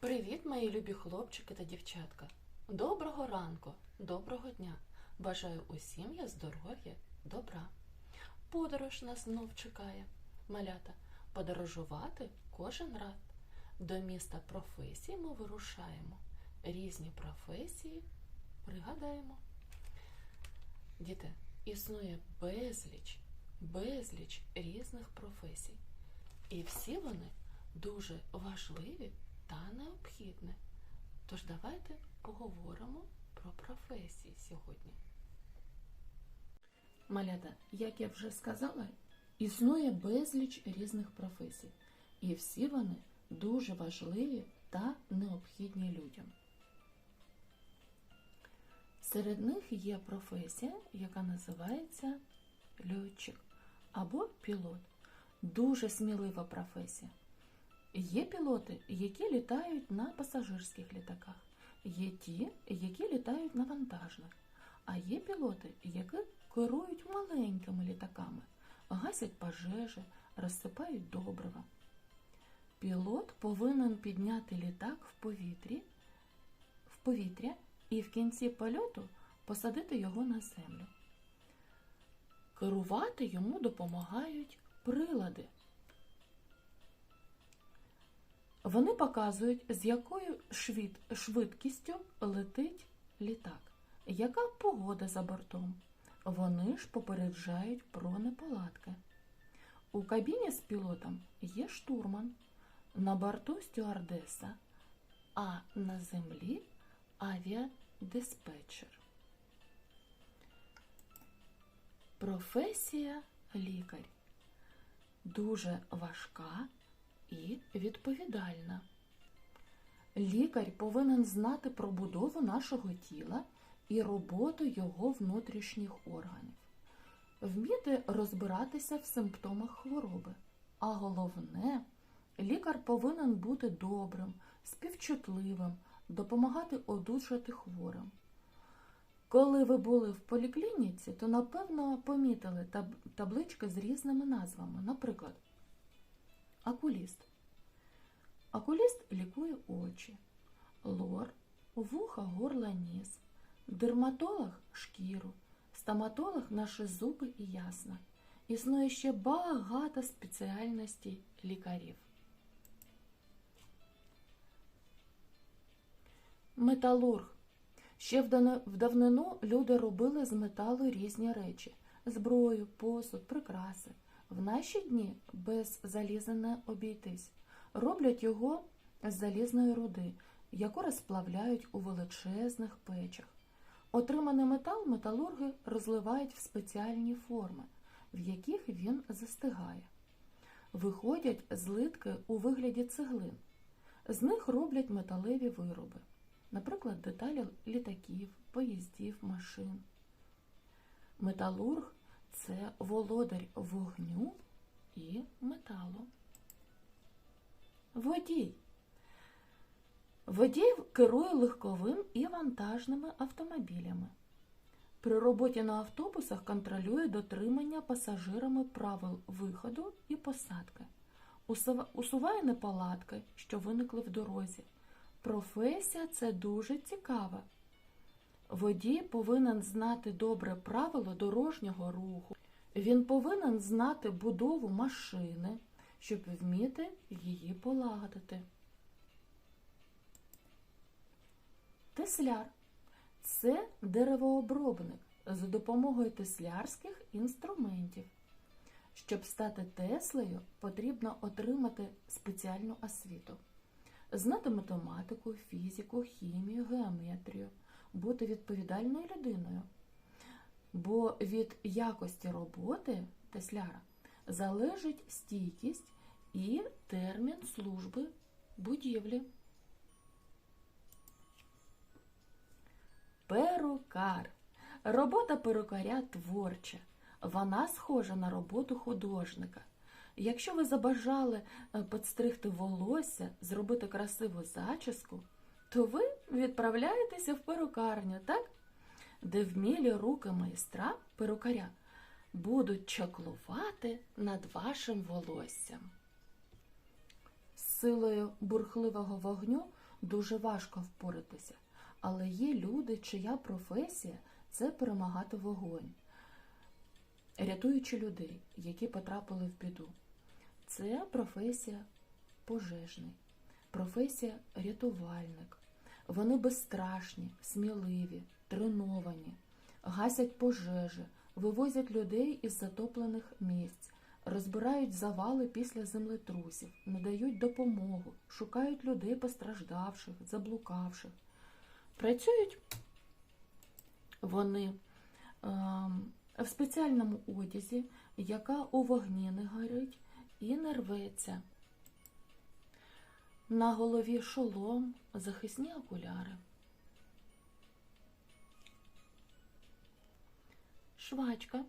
Привіт, мої любі хлопчики та дівчатка. Доброго ранку, доброго дня. Бажаю усім я здоров'я, добра. Подорож нас знов чекає. Малята, подорожувати кожен раз. До міста професій ми вирушаємо. Різні професії пригадаємо. Діти, існує безліч, безліч різних професій. І всі вони дуже важливі та необхідні. Тож давайте поговоримо про професії сьогодні. Малята, як я вже сказала, існує безліч різних професій, і всі вони дуже важливі та необхідні людям. Серед них є професія, яка називається льотчик або пілот. Дуже смілива професія. Є пілоти, які літають на пасажирських літаках, є ті, які літають на вантажних, а є пілоти, які керують маленькими літаками, гасять пожежі, розсипають добрива. Пілот повинен підняти літак в повітрі, в повітря і в кінці польоту посадити його на землю. Керувати йому допомагають прилади. Вони показують, з якою швид, швидкістю летить літак, яка погода за бортом. Вони ж попереджають про неполадки. У кабіні з пілотом є штурман, на борту стюардеса, а на землі авіадиспетчер. Професія лікар дуже важка і відповідальна. Лікар повинен знати про будову нашого тіла і роботу його внутрішніх органів, вміти розбиратися в симптомах хвороби. А головне, лікар повинен бути добрим, співчутливим, допомагати одужати хворим. Коли ви були в поліклініці, то напевно помітили таблички з різними назвами. Наприклад, Акуліст. Акуліст лікує очі, лор, вуха, горло, ніс, дерматолог шкіру, стоматолог наші зуби і ясна. Існує ще багато спеціальностей лікарів. Металург. Ще в давнину люди робили з металу різні речі: зброю, посуд, прикраси. В наші дні без заліза не обійтись. Роблять його з залізної руди, яку розплавляють у величезних печах. Отриманий метал металурги розливають в спеціальні форми, в яких він застигає. Виходять злитки у вигляді цеглин. З них роблять металеві вироби, наприклад, деталі літаків, поїздів, машин. Металург це володар вогню і металу. Водій. Водій керує легковим і вантажними автомобілями. При роботі на автобусах контролює дотримання пасажирами правил виходу і посадки, усуває неполадки, що виникли в дорозі. Професія це дуже цікава. Водій повинен знати добре правило дорожнього руху. Він повинен знати будову машини, щоб вміти її полагодити. Тесляр це деревообробник за допомогою теслярських інструментів. Щоб стати Теслею, потрібно отримати спеціальну освіту, знати математику, фізику, хімію, геометрію, бути відповідальною людиною. Бо від якості роботи тесляра залежить стійкість і термін служби будівлі. Перукар. Робота перукаря творча. Вона схожа на роботу художника. Якщо ви забажали е, підстригти волосся, зробити красиву зачіску, то ви відправляєтеся в перукарню, так? Де вмілі руки майстра перукаря будуть чаклувати над вашим волоссям. З силою бурхливого вогню дуже важко впоратися. Але є люди, чия професія це перемагати вогонь, рятуючи людей, які потрапили в біду. Це професія пожежний, професія рятувальник. Вони безстрашні, сміливі, треновані, гасять пожежі, вивозять людей із затоплених місць, розбирають завали після землетрусів, надають допомогу, шукають людей постраждавших, заблукавших. Працюють вони ем, в спеціальному одязі, яка у вогні не горить і не рветься. На голові шолом, захисні окуляри. Швачка.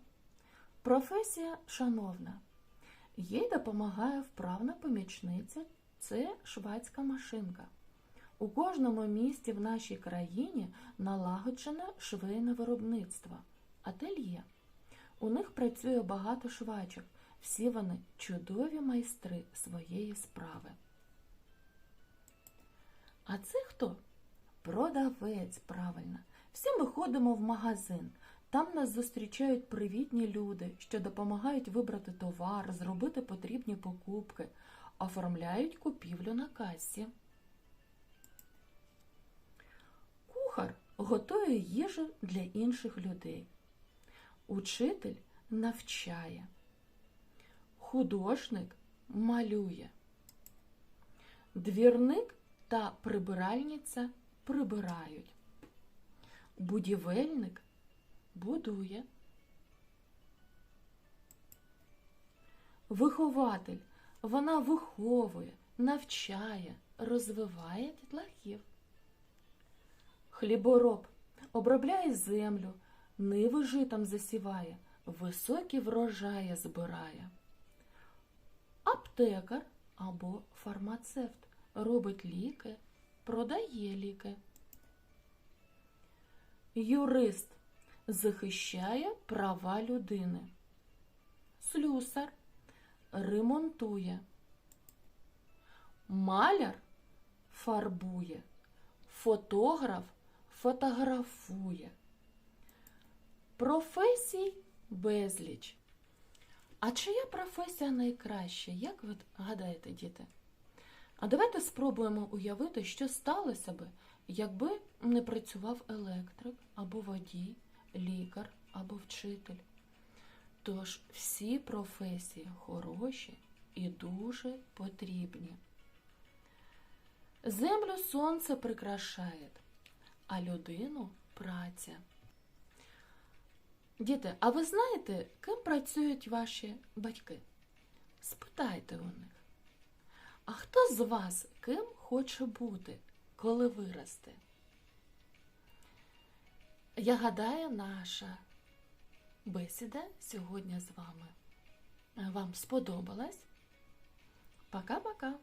Професія шановна. Їй допомагає вправна помічниця. Це швадська машинка. У кожному місті в нашій країні налагоджене швейне виробництво, ательє. У них працює багато швачок. Всі вони чудові майстри своєї справи. А це хто? Продавець, правильно. Всі ми ходимо в магазин. Там нас зустрічають привітні люди, що допомагають вибрати товар, зробити потрібні покупки, оформляють купівлю на касі. Кухар готує їжу для інших людей. Учитель навчає. Художник малює. Двірник та прибиральниця прибирають. Будівельник будує. Вихователь вона виховує, навчає, розвиває дітлахів. Хлібороб обробляє землю, ниви житом засіває, високі врожаї збирає. Аптекар або фармацевт робить ліки, продає ліки. Юрист захищає права людини. Слюсар ремонтує. Маляр фарбує. Фотограф фотографує. Професій безліч. А чия професія найкраща? Як ви гадаєте, діти? А давайте спробуємо уявити, що сталося би, якби не працював електрик або водій, лікар або вчитель. Тож всі професії хороші і дуже потрібні. Землю сонце прикрашає, а людину праця. Діти, а ви знаєте, ким працюють ваші батьки? Спитайте у них. А хто з вас ким хоче бути, коли виросте? Я гадаю, наша бесіда сьогодні з вами вам сподобалась. Пока-пока!